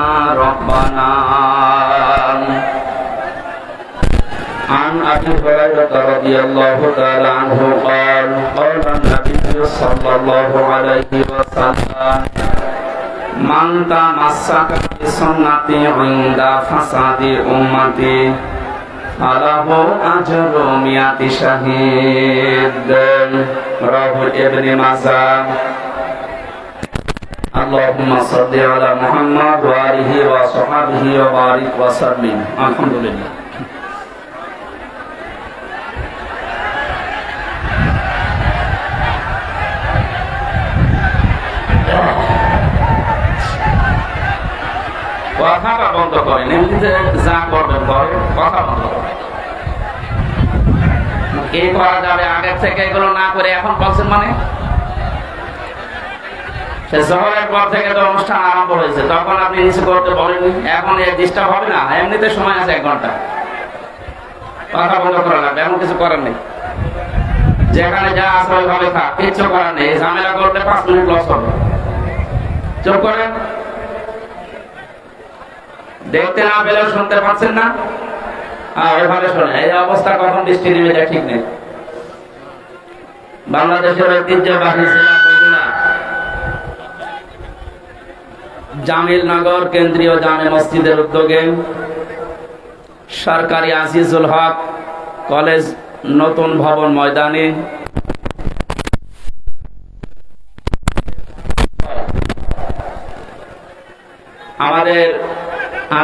ربنا عن أبي هريرة رضي الله تعالى عنه قال قال النبي صلى الله عليه وسلم من تمسك بسنتي عند فساد أمتي فله أجر مئة شهيد رواه ابن ماجه اللهم صل على محمد وآله وصحبه وبارك وسلم الحمد لله কথাটা বন্ধ করেন এমনিতে যা করবেন করেন কথা বন্ধ করেন কি করা যাবে আগের থেকে এগুলো না করে এখন বলছেন মানে জহরের পর থেকে তো অনুষ্ঠান আরম্ভ হয়েছে। তখন আপনি করতে বলেননি? এখন ডিস্টার্ব হবে না? এমনিতে সময় আছে এক ঘণ্টা। কথা বন্ধ করা লাগবে, এমন কিছু করার নেই। যেখানে যা আছে ওইভাবে কিচ্ছু করার নেই। ঝামেলা করলে পাঁচ মিনিট লস হবে। চুপ করেন। দেখতে না পেলেও শুনতে পাচ্ছেন না। ওইভাবে শোনে এই অবস্থা কখন বৃষ্টি নেমে যায় ঠিক নেই। বাংলাদেশের ঐতিহ্যবাহী বগুড়া জামিলনগর কেন্দ্রীয় জামে মসজিদের উদ্যোগে সরকারি আজিজুল হক কলেজ নতুন ভবন ময়দানে আমাদের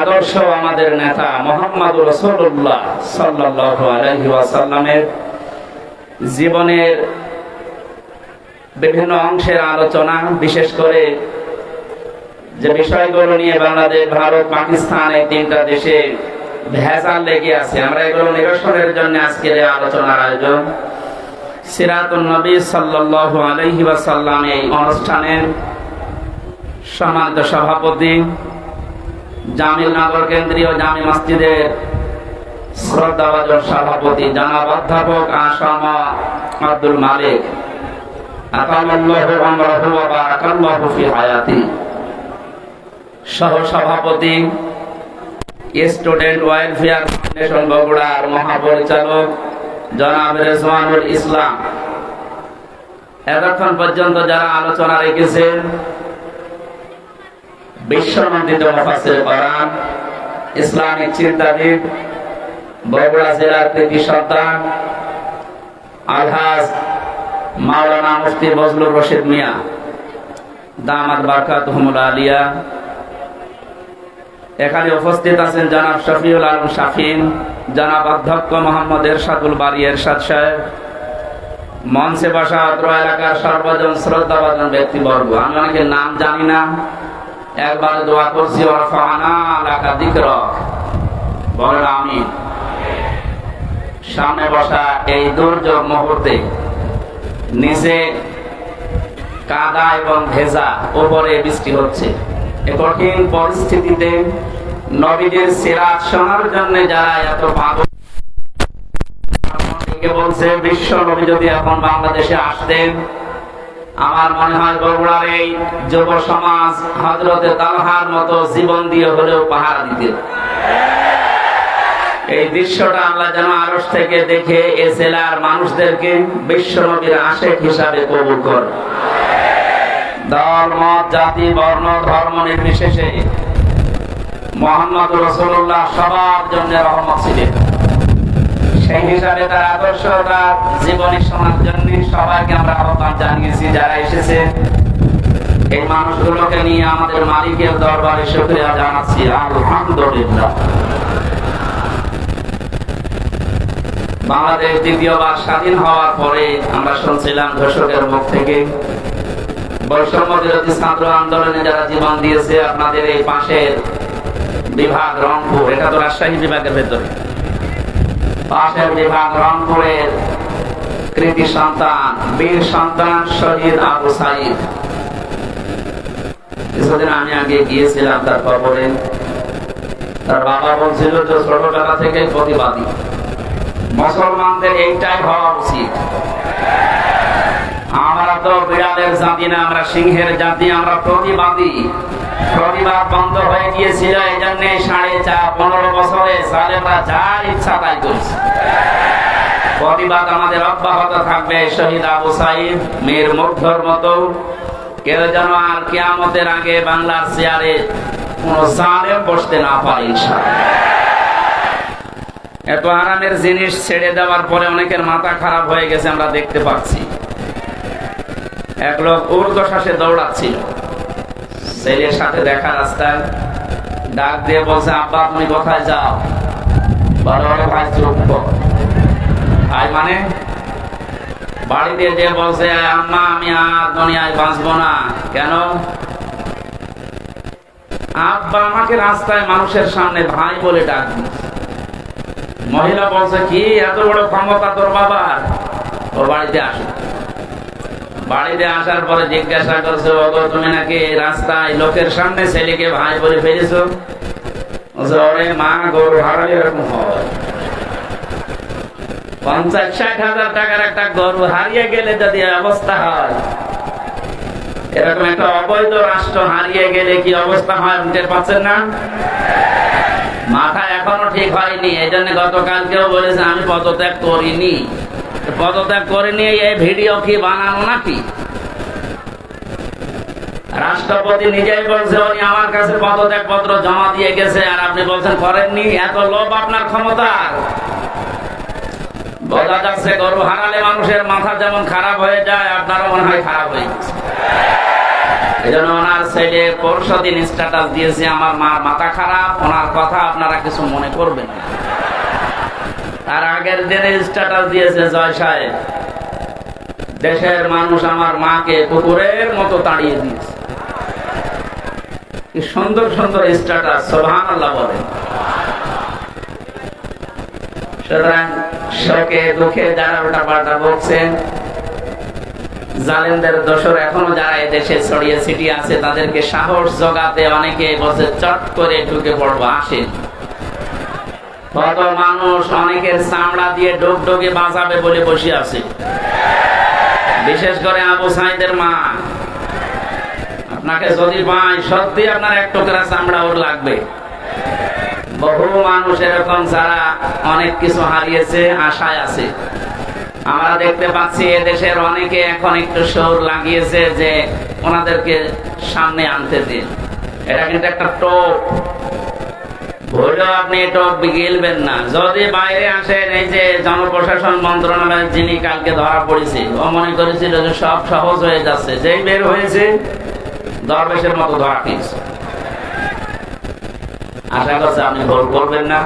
আদর্শ, আমাদের নেতা মোহাম্মদ রসুল্লাহ সাল্লাহ আলহি জীবনের বিভিন্ন অংশের আলোচনা, বিশেষ করে যে বিষয়গুলো নিয়ে বাংলাদেশ, ভারত, পাকিস্তান এই তিনটা দেশে ভেজাল লেগে আছে। আমরা এগুলো নিরসনের জন্য আজকের আলোচনার আয়োজন। সিরাতুল নবী সাল্লাল্লাহু আলাইহি ওয়াসাল্লাম এই অনুষ্ঠানের সম্মানিত সভাপতি কেন্দ্রীয় জামি মসজিদের শ্রদ্ধাভাজন সভাপতি, জনাব অধ্যাপক আসাম আব্দুল মালিক। আতামাল্লাহু আমরাহু ওয়া বারাকাল্লাহু ফি সহ সভাপতি স্টুডেন্ট ওয়েলফেয়ার ফাউন্ডেশন বগুড়ার মহাপরিচালক জনাব রেজওয়ানুল ইসলাম। এতক্ষণ পর্যন্ত যারা আলোচনা রেখেছেন বিশ্বনন্দিত মুফাসসির কোরআন, ইসলামিক চিন্তাবিদ, বগুড়া জেলার কৃতি সন্তান আলহাজ মাওলানা মুফতি বজলুর রশিদ মিয়া, দামাত বারকাতুহুমুল আলিয়া এখানে উপস্থিত আছেন জানাব শফিউল আলম শাফিন, জনাব অধ্যক্ষ মোহাম্মদ এরশাদুল বারি এরশাদ সাহেব। মঞ্চে বাসা অত্র এলাকার সর্বজন শ্রদ্ধাভাজন ব্যক্তিবর্গ। আমি অনেকের নাম জানি না। একবার দোয়া করছি ওরফানা এলাকা দিকর। বলেন আমি সামনে বসা এই দুর্যোগ মুহূর্তে নিচে কাদা এবং ভেজা উপরে বৃষ্টি হচ্ছে। কঠিন পরিস্থিতিতে নবীদের সিরাত শোনার জন্য যারা এত পাগল বলছে, বিশ্ব নবী যদি এখন বাংলাদেশে আসতেন, আমার মনে হয় এই যুব সমাজ হজরতে তালহার মতো জীবন দিয়ে হলেও এই দৃশ্যটা আমরা যেন আরস থেকে দেখে এ জেলার মানুষদেরকে বিশ্ব নবীর আশেক হিসাবে কবুল কর। দল মত, জাতি, বর্ণ, ধর্ম নির্বিশেষে মোহাম্মদ রসুল্লাহ সবার জন্য রহমত ছিলেন। সেই হিসাবে তার আদর্শ, তার জীবনী শোনার জন্য সবাইকে আমরা আহ্বান জানিয়েছি, যারা এসেছে। এই মানুষগুলোকে নিয়ে আমাদের মালিকের দরবারে শুক্রিয়া জানাচ্ছি। আলহামদুলিল্লাহ। বাংলাদেশ দ্বিতীয়বার স্বাধীন হওয়ার পরে আমরা শুনছিলাম ধর্ষকের মুখ থেকে ছাত্র আন্দোলনে যারা জীবন দিয়েছে, আপনাদের এই পাশের বিভাগ রংপুর, এটা তো রাজশাহী বিভাগের ভেতরে। পাশের বিভাগ রংপুরের কৃতি সন্তান, বীর সন্তান শহীদ আবু সাইদ। কিছুদিন আমি আগে গিয়েছিলাম তার তার বাবা বলছিল যে থেকে প্রতিবাদী। মুসলমানদের এইটাই হওয়া উচিত। আমরা তো বিড়ালের জাতি না, আমরা সিংহের জাতি, আমরা প্রতিবাদী। প্রতিবাদ বন্ধ হয়ে গিয়েছিল এই জন্য সাড়ে চার, পনেরো বছরে সালেমরা যার ইচ্ছা তাই করছে। প্রতিবাদ আমাদের অব্যাহত থাকবে, শহীদ আবু সাইদ, মীর মুগ্ধর মতো। কেউ যেন আর কেয়ামতের আগে বাংলার চেয়ারে কোন জালেম বসতে না পারে এত আরামের জিনিস ছেড়ে দেওয়ার পরে অনেকের মাথা খারাপ হয়ে গেছে, আমরা দেখতে পাচ্ছি। এক লোক ঊর্ধ্বশ্বাসে দৌড়াচ্ছিল। ছেলের সাথে দেখা রাস্তায় ডাক দিয়ে বলছে, আব্বা, তুমি কোথায় যাও? বড় ভাই চুপ ভাই মানে? বাড়ি দিয়ে যে বলছে, আম্মা, আমি আর দুনিয়ায় বাঁচবো না। কেন? আব্বা আমাকে রাস্তায় মানুষের সামনে ভাই বলে ডাক মহিলা বলছে, কি? এত বড় ক্ষমতা তোর বাবার? ওর বাড়িতে আসো বাড়িতে আসার পরে জিজ্ঞাসা করছে, ওগো, তুমি নাকি রাস্তায় লোকের সামনে ছেলেকে ভাই বলে ফেলেছো? ওরে মা, গরু হারালে এরকম হয়। পঞ্চাশ ষাট হাজার টাকার একটা গরু হারিয়ে গেলে যদি অবস্থা হয়, এরকম একটা অবৈধ রাষ্ট্র হারিয়ে গেলে কি অবস্থা হয় টের পাচ্ছেন না? মাথা এখনও ঠিক হয়নি এই জন্য গতকালকেও বলেছে, আমি পদত্যাগ করিনি। পদত্যাগ করিনি এই ভিডিও কি বানানো নাকি? রাষ্ট্রপতি নিজেই বলছে, উনি আমার কাছে পদত্যাগ পত্র জমা দিয়ে গেছে। আর আপনি বলছেন, করেননি? এত লোভ আপনার ক্ষমতার বোঝা যাচ্ছে, গরু হারালে মানুষের মাথা যেমন খারাপ হয়ে যায়, আপনারও মনে হয় খারাপ হয়ে গেছে। এই জন্য ওনার ছেলে পরশু দিন স্ট্যাটাস দিয়েছে, আমার মার মাথা খারাপ, ওনার কথা আপনারা কিছু মনে করবেন না। তার আগের দিনে স্ট্যাটাস দিয়েছে জয় সাহেব দেশের মানুষ আমার মাকে কুকুরের মতো তাড়িয়ে দিয়েছে। সুন্দর সুন্দর স্ট্যাটাস সোহান আল্লাহ বলে। সুতরাং শোকে, দুঃখে যারা ওটা বলছেন দোষর এখনও যারা এদেশে ছড়িয়ে ছিটিয়ে আছে, তাদেরকে সাহস জগাতে অনেকে বসে চট করে ঢুকে পড়ব, আসেন। কত মানুষ অনেকের চামড়া দিয়ে বলে বসে আছে। বিশেষ করে আবু সাইদের মা। আপনাকে যদি পাই সত্যি আপনার এক টুকরা চামড়া ওর লাগবে। বহু মানুষ এরকম যারা অনেক কিছু হারিয়েছে, আশায় আছে। আমরা দেখতে পাচ্ছি এদেশের অনেকে এখন একটু সৌর লাগিয়েছে যে ওনাদেরকে সামনে আনতে দিন। এটা কিন্তু একটা টোপ। আপনি না। যদি বাইরে আসেন, এই যে জনপ্রশাসন মন্ত্রণালয়ের যিনি কালকে ধরা পড়েছে, ও মনে করেছিল যে সব সহজ হয়ে যাচ্ছে। যেই বের হয়েছে, দরবেশের মতো ধরা আশা করছে আপনি ভুল করবেন না।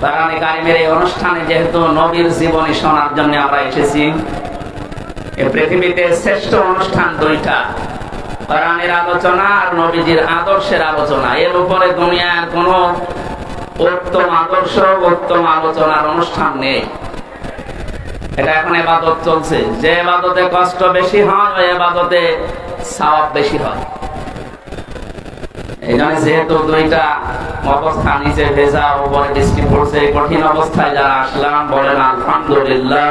তারানি কারিমের এই অনুষ্ঠানে যেহেতু নবীর জীবনী শোনার জন্য আমরা এসেছি এই পৃথিবীতে শ্রেষ্ঠ অনুষ্ঠান দুইটা। কোরআনের আলোচনা আর নবীজির আদর্শের আলোচনা। এর উপরে দুনিয়ার কোন উত্তম আদর্শ, উত্তম আলোচনার অনুষ্ঠান নেই। এটা এখন এবাদত চলছে। যে এবাদতে কষ্ট বেশি হয়, ওই এবাদতে সওয়াব বেশি হয়। এই জন্য যেহেতু দুইটা অবস্থা নিচে ভেজা, উপরে বৃষ্টি পড়ছে কঠিন অবস্থায় যারা আসলাম বলেন, আলহামদুলিল্লাহ।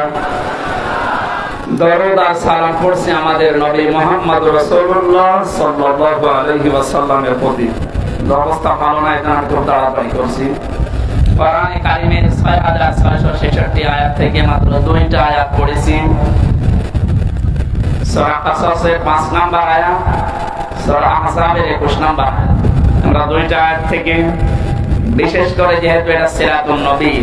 দরদ সালাম পড়ছি আমাদের নবী মোহাম্মদ রাসূলুল্লাহ সাল্লাল্লাহু আলাইহি ওয়াসাল্লামের প্রতি। অবস্থা ভালো না খুব তাড়াতাড়ি করছি। কোরআনে কারিমের 6666 আয়াত থেকে মাত্র দুইটা আয়াত পড়েছি। সূরা কাসাসের 5 নাম্বার আয়াত, সূরা আহজাবের 21 নাম্বার আমরা দুইটা আয়াত থেকে, বিশেষ করে যেহেতু এটা সিরাতুন নবী